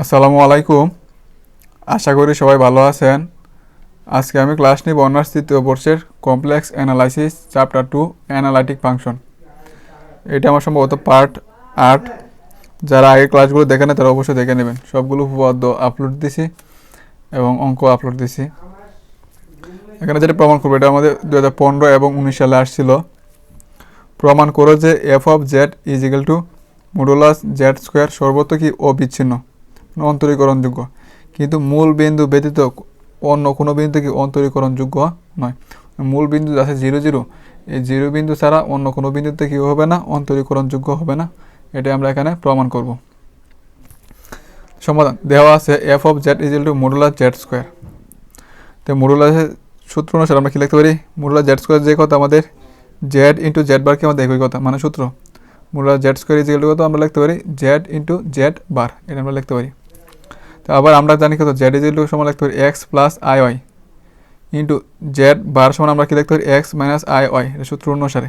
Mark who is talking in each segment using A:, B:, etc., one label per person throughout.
A: আসসালামু আলাইকুম। আশা করি সবাই ভালো আছেন। আজকে আমি ক্লাস নিব অনার্স তৃতীয় বর্ষের complex analysis, chapter two, analytic function. এটা আমার সম্ভবত পার্ট আট। যারা আগে ক্লাসগুলো দেখে না তারা অবশ্যই দেখে নেবেন। সবগুলো উপপাদ্য আপলোড দিছি এবং অঙ্ক আপলোড দিছি। এখানে যেটা প্রমাণ করব, এটা আমাদের দু হাজার পনেরো এবং উনিশ সালে আসছিল। প্রমাণ করো যে F of Z is equal to modulus Z square সর্বত্র কি অবিচ্ছিন্ন? অন্তরীকরণযোগ্য। কিন্তু মূল বিন্দু ব্যতীত অন্য কোনো বিন্দু কি অন্তরীকরণযোগ্য নয়। মূল বিন্দু আছে জিরো জিরো। এই জিরো বিন্দু ছাড়া অন্য কোনো বিন্দুতে কি হবে না? অন্তরীকরণযোগ্য হবে না। এটা আমরা এখানে প্রমাণ করব। সমাধান। দেওয়া আছে F of Z is to modular Z square তো মডুলাসের সূত্র অনুসারে আমরা কি লিখতে পারি? মডুলার জেড স্কোয়ার যে কথা আমাদের জেড ইন্টু জেড বার কি আমাদের একই কথা মানে সূত্র। মূলত জেড স্কোয়ার ইজ কত? আমরা লিখতে পারি জেড ইন্টু জেড বার এটা আমরা লিখতে পারি। তো আবার আমরা জানি কত জেড ইজ ইন্টু সমান লিখতে পারি X plus I Y into Z bar সমান আমরা কি লিখতে পারি? এক্স মাইনাস আই ওয়াই সূত্র অনুসারে।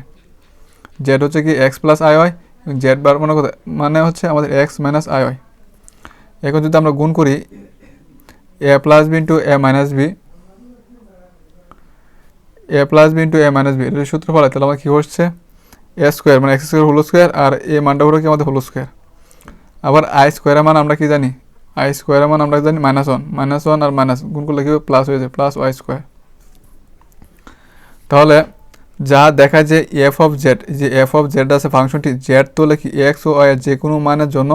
A: জেড হচ্ছে কি X plus I Y Z bar মানে কথা মানে হচ্ছে আমাদের এক্স মাইনাস আই ওয়াই এখন যদি আমরা গুণ করি A plus B into A minus B A plus B into A minus B এটা সূত্র ফলে তাহলে আমার কী হচ্ছে? এ স্কোয়ার মানে এক্স স্কোয়ার হোল স্কোয়ার আর এ মানটা হলো কি আমাদের হোল স্কোয়ার আবার আই স্কোয়ারের মান আমরা কি জানি? আই স্কোয়ারের মান আমরা জানি মাইনাস ওয়ান মাইনাস ওয়ান আর মাইনাস গুণ করলে প্লাস হয়ে যায় প্লাস ওয়াই স্কোয়ার তাহলে যা দেখা যে এফ অফ জেড যে এফ অফ জেড আছে ফাংশনটি জেড তোলে কি এক্স ও ওয়াই যে কোনো মানের জন্য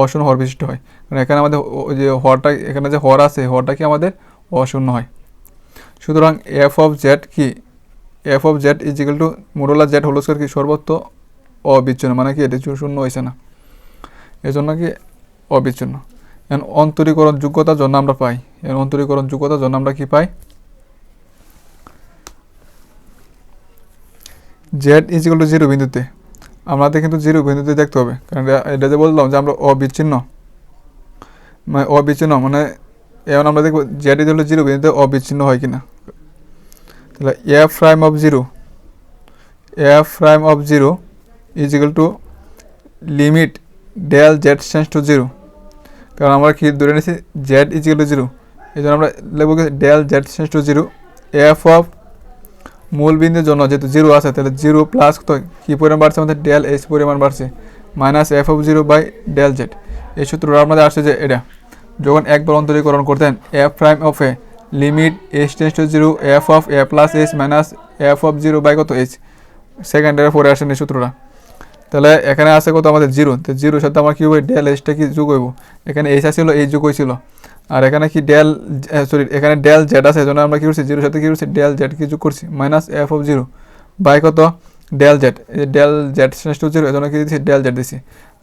A: অশূন্য হর বিশিষ্ট হয়। কারণ এখানে আমাদের যে হরটা, এখানে যে হর আছে, হরটা কি আমাদের অশূন্য হয়। সুতরাং এফ অফ জেড কি? F of Z is equal to modulus Z whole কি? সর্বত্র অবিচ্ছিন্ন মানে কি এটি শূন্য হয়েছে না। এই জন্য কি অবিচ্ছিন্ন? অন্তরীকরণ যোগ্যতার জন্য আমরা পাই। অন্তরীকরণ যোগ্যতার জন্য আমরা কি পাই? জেড ইজ টু জিরো বিন্দুতে। আমাদের কিন্তু জিরো বিন্দুতে দেখতে হবে। কারণ এটা- যে বললাম যে আমরা অবিচ্ছিন্ন। মানে অবিচ্ছিন্ন মানে এখন আমরা দেখব জেড ইজ জিরো বিন্দুতে অবিচ্ছিন্ন হয় কিনা। তাহলে F prime of zero F prime of zero is to limit del Z change to zero কারণ আমরা কি ধরে নিয়েছি? জেড ইজ টু জিরো এই জন্য আমরা লিখব del Z change to zero F of মূল বিন্দুর জন্য যেহেতু জিরো আছে, তাহলে জিরো প্লাস কত? কী পরিমাণ বাড়ছে? আমাদের ডেল এইচ পরিমাণ বাড়ছে। Minus F of zero by del Z এই সূত্রটা আপনাদের আসছে যে এটা। যখন একবার অন্তরীকরণ করতেন F prime of A limit H tends to zero F of A plus H minus F of zero by কত এইচ সেকেন্ডের পরে আসেন এই সূত্রটা। তাহলে এখানে আছে কত আমাদের জিরো। তো জিরোর সাথে আমার কী হবে ডেল এইচটা কি যোগ হইব? এখানে এইচ আসছিল এই যোগ হয়েছিল আর এখানে কি ডেল সরি এখানে ডেল জেড আছে এজন্য আমরা কী করছি? জিরোর সাথে কী করছি? ডেল জেড কি যোগ করছি? Minus F of zero by কত? ডেল জেড এই del Z tends to zero এজন্য কী দিচ্ছি ডেল জেড দিছি।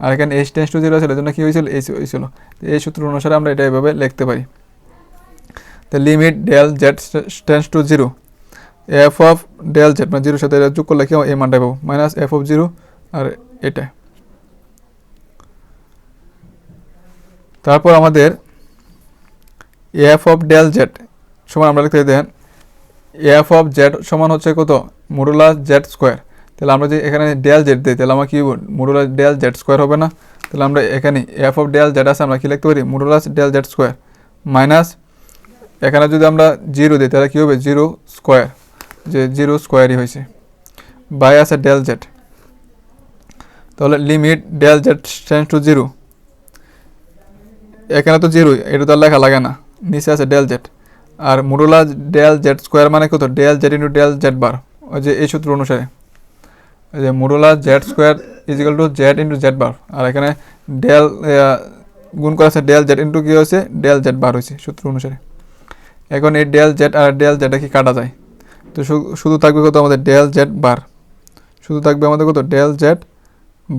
A: আর এখানে এইচ টেন্স টু জিরো ছিল এজন্য কী হয়েছিল এইচ হয়েছিল এই সূত্র অনুসারে আমরা এটা এইভাবে লিখতে পারি। তো limit del Z tends to zero F of del Z মানে জিরোর সাথে এটা যোগ করলে কি? এই মানটা পাবো। মাইনাস এফ অফ জিরো আর এটা তারপর আমাদের এফ অফ ডেল জেড সমান আমরা লিখতে দেন এফ অফ জেড সমান হচ্ছে কত? মডুলাস জেড স্কোয়ার তাহলে আমরা যে এখানে ডেল জেড দিই, তাহলে আমার কি মডুলাস ডেল জেড স্কোয়ার হবে না? তাহলে আমরা এখানে এফ অফ ডেল জেড আছে, আমরা কি লিখতে পারি? Modulus del Z square minus এখানে যদি আমরা জিরো দিই, তাহলে কী হবে? জিরো স্কোয়ার যে জিরো স্কোয়ারই হয়েছে। বাই আছে ডেল জেড তাহলে limit del Z tends to zero এখানে তো জিরোই এটা তো লেখা লাগে না নিচে আছে ডেল জেড আর মোডুলা ডেল জেড স্কোয়ার মানে কত del Z into del Z bar ওই যে এই সূত্র অনুসারে ওই যে modulus Z square is equal to Z into Z bar আর এখানে ডেল গুণ করা আছে ডেল জেড ইন্টু কী হয়েছে ডেল জেড বার হয়েছে সূত্র অনুসারে এখন এই ডেল জেড আর ডেল জেড কি কাটা যায় তো শুধু থাকবে কত আমাদের ডেল জেড বার শুধু থাকবে আমাদের কত ডেল জেড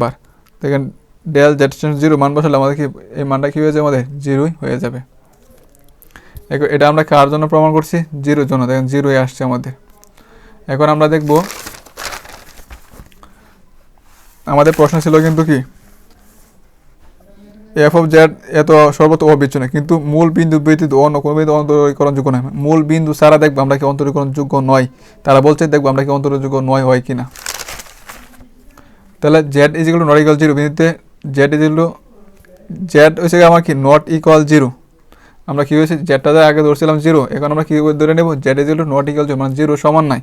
A: বার। দেখেন ডেল জেড জিরো মান বসালে আমাদের কি, এই মানটা কী হয়ে যাবে আমাদের? জিরোই হয়ে যাবে। এটা আমরা কার জন্য প্রমাণ করছি? জিরোর জন্য। দেখেন জিরোই আসছে আমাদের। এখন আমরা দেখব, আমাদের প্রশ্ন ছিল কিন্তু কি এফ অফ জেড এত সর্বত অবিচ্ছিন্ন, কিন্তু মূল বিন্দু ব্যতীত অন্য কোনো বিন্দু অন্তরীকরণযোগ্য নয়। মূল বিন্দু সারা দেখব আমরা কি অন্তরীকরণযোগ্য নয়। তারা বলছে দেখব আমরা কি অন্তরীকরণযোগ্য নয় হয় কিনা। তাহলে Z is equal not equal zero বিন্দুতে Z is equal to Z হয়েছে আমার কি নট ইকুয়াল জিরো আমরা কী হয়েছে? জেডটা আগে ধরছিলাম জিরো এখন আমরা কী ধরে নেব? Z is to not equal zero মানে জিরো সমান নাই।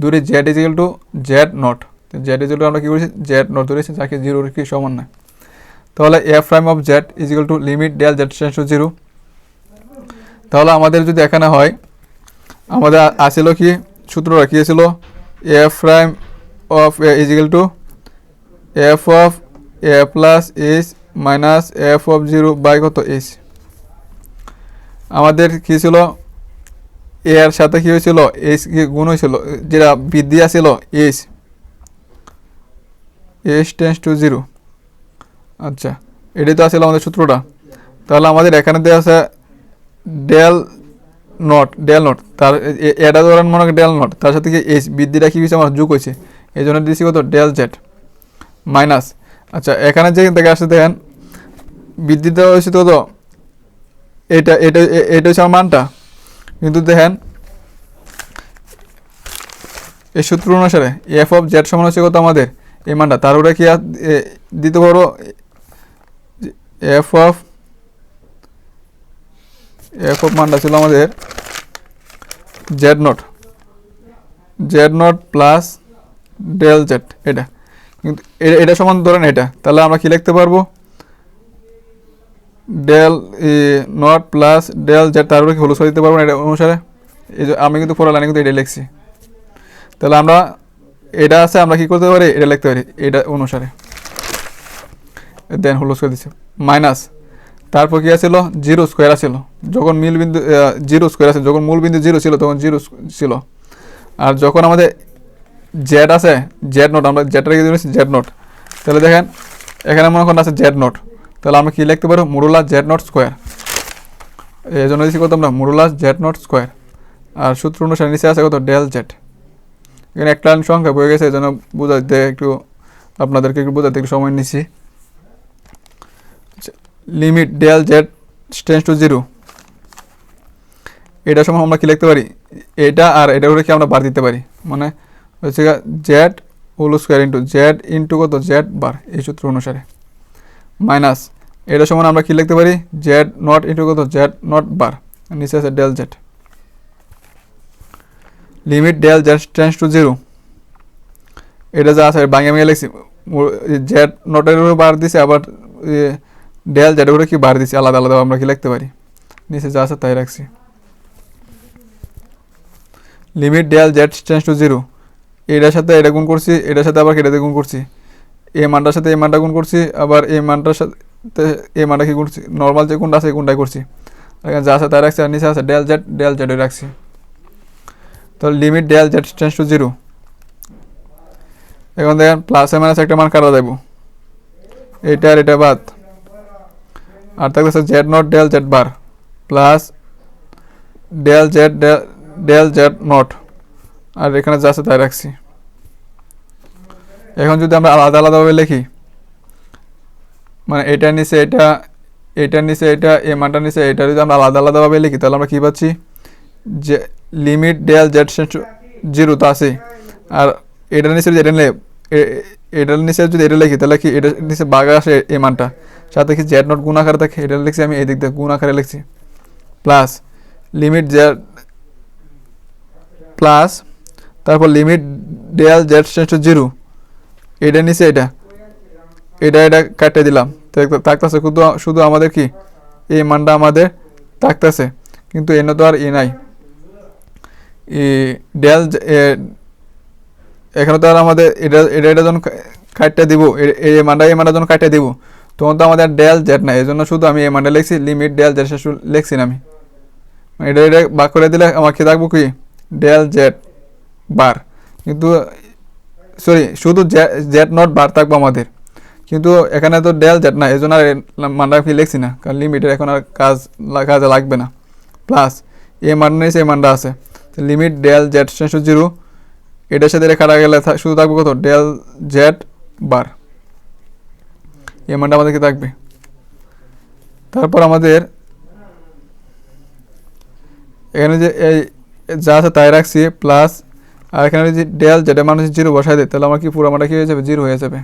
A: দূরে Z is to Z not Z is আমরা কী করেছি? জেড নট ধরেছি, যাকে জিরোর কি সমান নাই। তাহলে F prime of Z is to limit del Z tends to zero তাহলে আমাদের যদি এখানে হয়, আমাদের আসিল কি? সূত্র কী ছিল F prime of is to F of A plus H minus F of zero by কত এইচ আমাদের কী ছিল? এ এর সাথে কী হয়েছিল? এইচ কি গুণ হয়েছিল। যেটা বৃদ্ধি আছিল H H tends to zero আচ্ছা এটাই তো আসলে আমাদের সূত্রটা। তাহলে আমাদের এখানে দেওয়া আছে ডেল নট ডেল নট তার এটা ধরেন মনে করেন ডেল নট তার সাথে কি এইচ বৃদ্ধিটা কী হয়েছে? আমার যোগ হয়েছে। এই জন্য দিয়েছি কত? Del Z minus. আচ্ছা এখানে যে দেখে আসছে দেখেন বৃদ্ধিটা হয়েছে তো এটা এটা এটা হচ্ছে আমার মানটা। কিন্তু দেখেন, এই সূত্র অনুসারে এফ অফ জেড সমান হচ্ছে কত আমাদের? এই মানটা। তার উপরে কি দিতে পারো এফ অফ এফ অফ মানটা ছিল আমাদের Z not Z not plus del Z এটা। এটা সমান ধরেন এটা। তাহলে আমরা কি লিখতে পারব? Del not plus del Z তার উপরে কি হলুদ দিতে পারব না এটা অনুসারে? এই যে আমি কিন্তু পড়া লাইনে কিন্তু এটা লিখছি। তাহলে আমরা এটা আছে, আমরা কি করতে পারি? এটা লিখতে পারি, এটা অনুসারে। দেন হলুদ করে দিচ্ছে। মাইনাস তারপর কি আছিল? জিরো স্কোয়ার আছিল। যখন মিল বিন্দু জিরো স্কোয়ার আছে, যখন মূল বিন্দু জিরো ছিল, তখন জিরো ছিল। আর যখন আমাদের জেড আছে, জেড নোট, আমরা জেডটা রেখে দিয়েছি, জেড নোট। তাহলে দেখেন, এখানে মনে করেন আছে জেড নোট। তাহলে আমরা কি লিখতে পারব মুরুলা জেড নোট স্কোয়ার। এই জন্য দিচ্ছি কত আমরা? Modulus Z not square. আর সূত্র অনুসারে নিচে আছে কত? Del Z. এখানে একটা সংখ্যা বয়ে গেছে, এই জন্য বোঝাতে একটু, আপনাদেরকে একটু বোঝাতে একটু সময় নিচ্ছি। Limit del Z tends to zero. এটা সময় আমরা কি লিখতে পারি? এটা আর এটা করে কি আমরা বার দিতে পারি? মানে হচ্ছে Z whole square into Z into কত? জেড বার এই সূত্র অনুসারে। মাইনাস এটা সমান আমরা কি লিখতে পারি? জেড নট ইন্টু কত? জেড নট বার নিচে আছে del Z limit del Z tends to zero এটা যা আছে বাংলা মেয়ে লিখছি। জেড নটের উপরে বার দিছে, আবার ডেল জেডের উপরে কি বার দিছে? আলাদা আলাদা আমরা কি লিখতে পারি? নিচে যা আছে তাই রাখছি। Limit del Z tends to zero এটার সাথে এটা গুণ করছি, এটার সাথে আবার এটাতে গুণ করছি। এই মানটার সাথে এই মানটা গুণ করছি, আবার এই মানটার সাথে এই মানটা কি করছি? নর্মাল যে কোনটা আছে কোনটাই করছি। যা আছে তাই রাখছি আর নিচে আছে ডেল জেড ডেল জেড রাখছি। তো limit del Z tends to zero এখন দেখেন প্লাস এ মাইনাস একটা মান কাটা দেবো। এটা আর এটা বাদ। আর থাকতেছে Z not del Z bar plus del Z del Z not আর এখানে যা আছে তাই রাখছি। এখন যদি আমরা আলাদা আলাদাভাবে লিখি মানে এটার নিচে এটা এটার নিচে এটা, এ মানটার নিচে এটা যদি আমরা আলাদা আলাদাভাবে লিখি, তাহলে আমরা কী পাচ্ছি? যে limit del Z tends zero তো আছে আর এটার নিচে যদি এটা নিলে, এ- এ- এটার নিচে যদি এটা লিখি, তাহলে কি এটার নিচে বাঘ আসে এই মানটা? সাথে কি জেড নট গুণ আকারে থাকে এটা লিখছি আমি এই দিক দিয়ে গুণ আকারে লিখছি। প্লাস লিমিট জেড প্লাস তারপর limit del Z tends to zero. এটা নিচে এটা। এটা এটা কাটে দিলাম। থাকতেছে। শুধু শুধু আমাদের কি? এই মানটা আমাদের থাকতেছে। কিন্তু এনে তো আর এ নাই ডেল এখানে তো আর আমাদের এটা এটা এটা যখন কাটতে দিব এই মানটা এই মানটা যখন কাটতে দিব, তখন তো আমাদের ডেল জেড নাই। এই জন্য শুধু আমি এই মানটা লিখছি লিমিট ডেল জেড শেষ লিখছি না আমি। এটা এটা বাক করে দিলে আমার কি থাকব কি? Del Z bar. কিন্তু সরি শুধু জেড নট বার থাকব আমাদের। কিন্তু এখানে তো ডেল জেড না, এই জন্য আর মানটা কি লিখছি না, কারণ লিমিটের এখন আর কাজ কাজে লাগবে না। প্লাস এ মান নেই সেই আছে। Limit del Z tends to zero এটার সাথে রেখা গেলে শুধু থাকবে কত? Del Z bar. এ মানটা আমাদের কি থাকবে? তারপর আমাদের, এখানে যে, এই, যা আছে তাই রাখছি প্লাস আর এখানে যদি ডেল জেড মানুষ জিরো বসাই দেয়, তাহলে আমার কি পুরো আমারটা কি হয়ে যাবে? জিরো হয়ে যাবে।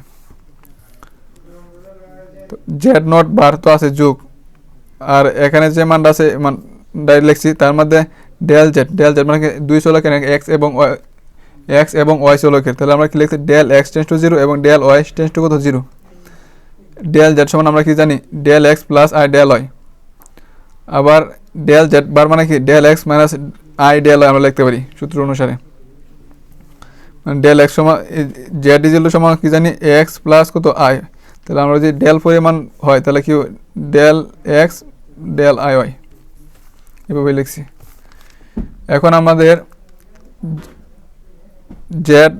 A: জেড নট বার তো আছে যুগ। আর এখানে যে মানটা আছে মানটা লিখছি, তার মধ্যে ডেল জেড ডেল জেড মানে দুই চলকের এক্স এবং এক্স এবং ওয়াই চলকের। তাহলে আমরা কি লিখছি? Del X tends to zero এবং ডেল ওয়াই টেন্স টু কত? জিরো ডেল জেড সমান আমরা কি জানি? Del X plus I del Y আবার ডেল জেড বার মানে কি? Del X minus I del Y আমরা লিখতে পারি সূত্র অনুসারে। মানে ডেল এক্স সমান জেড ইজিল সমান কি জানি এক্স প্লাস কত আই তাহলে আমরা যদি ডেল পরিমাণ হয়, তাহলে কি del X del I Y এভাবে লিখছি। এখন আমাদের জেড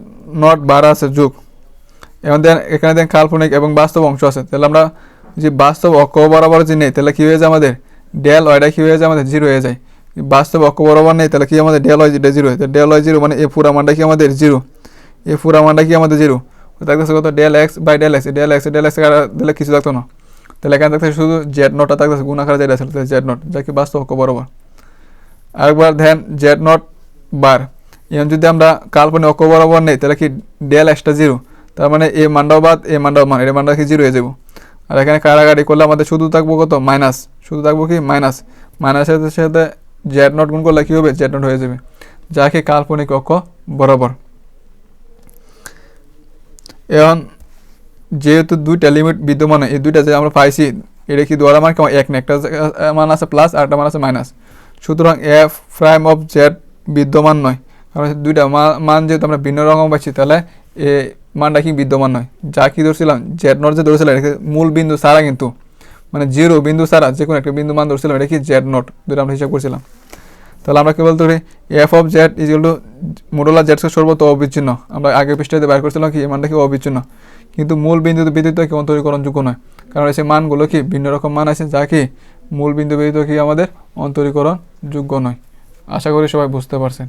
A: নট বার আছে, যুগ। এবং দেন, এখানে দেন কাল্পনিক এবং বাস্তব অংশ আছে। তাহলে আমরা যে বাস্তব অক্ষ বরাবর যে নেই, তাহলে কী হয়ে যায় আমাদের? ডেল ওয়াইটা কী হয়ে যায় আমাদের? জিরো হয়ে যায়। বাস্তব অক্ষ বরাবর নেই, তাহলে কি আমাদের ডেল ওয়াই জিরো হয় ডেল ওয়াই জিরো মানে এ পুরা মানটা কি আমাদের? জিরো এ পুরা মানটা কি আমাদের জিরো? থাকতেছে কত? Del X by del X. Del X del X দিলে কিছু থাকতো না। তাহলে এখানে থাকতেছে শুধু জেড নটটা থাকতেছে গুণ আকারে যেটা ছিল জেড নট, যা কি বাস্তব অক্ষ বরাবর। আরেকবার ধ্যান জেড নট বার। এখন যদি আমরা কাল্পনিক অক্ষ বরাবর নেই, তাহলে কি ডেল এক্সটা জিরো? তার মানে এ মানটাও বাদ, এ মানটাও মান এর মানটা কি জিরো হয়ে যাব? আর এখানে কারাগারি করলে আমাদের শুধু থাকব কত? মাইনাস। শুধু থাকব কি? মাইনাস। মাইনাসের সাথে জেড নট গুণ করলে কী হবে? জেড নট হয়ে যাবে। যা কি কাল্পনিক অক্ষ বরাবর। এখন যেহেতু দুইটা লিমিট বিদ্যমান, এই দুইটা যে আমরা পাইছি, এটা কি দ্বারা মান কেমন এক না একটা মান আছে প্লাস আর একটা মান আছে মাইনাস সুতরাং এফ প্রাইম অফ জেড বিদ্যমান নয়। কারণ দুইটা মান যেহেতু আমরা ভিন্ন রকম পাচ্ছি তাহলে এ মানটা কি বিদ্যমান নয়। যা কি ধরছিলাম জেড নট যে ধরেছিলাম, এটা মূল বিন্দু ছাড়া কিন্তু মানে জিরো বিন্দু ছাড়া যে কোনো একটা বিন্দু মান ধরছিলাম, এটা কি জেড নট যেটা আমরা হিসাব করছিলাম। তাহলে আমরা কি বলতে পারি? F of Z is to modulus Z সর্বত অবিচ্ছিন্ন। আমরা আগে পৃষ্ঠাতে বের করছিলাম কি, এই মানটা কি অবিচ্ছিন্ন? কিন্তু মূল বিন্দু বিদ্যুত কি অন্তরীকরণযোগ্য নয়। কারণ সেই মানগুলো কি, ভিন্ন রকম মান আছে, যা কি মূল বিন্দু ব্যতীত কি আমাদের অন্তরীকরণ যোগ্য নয়। আশা করি সবাই বুঝতে পারছেন।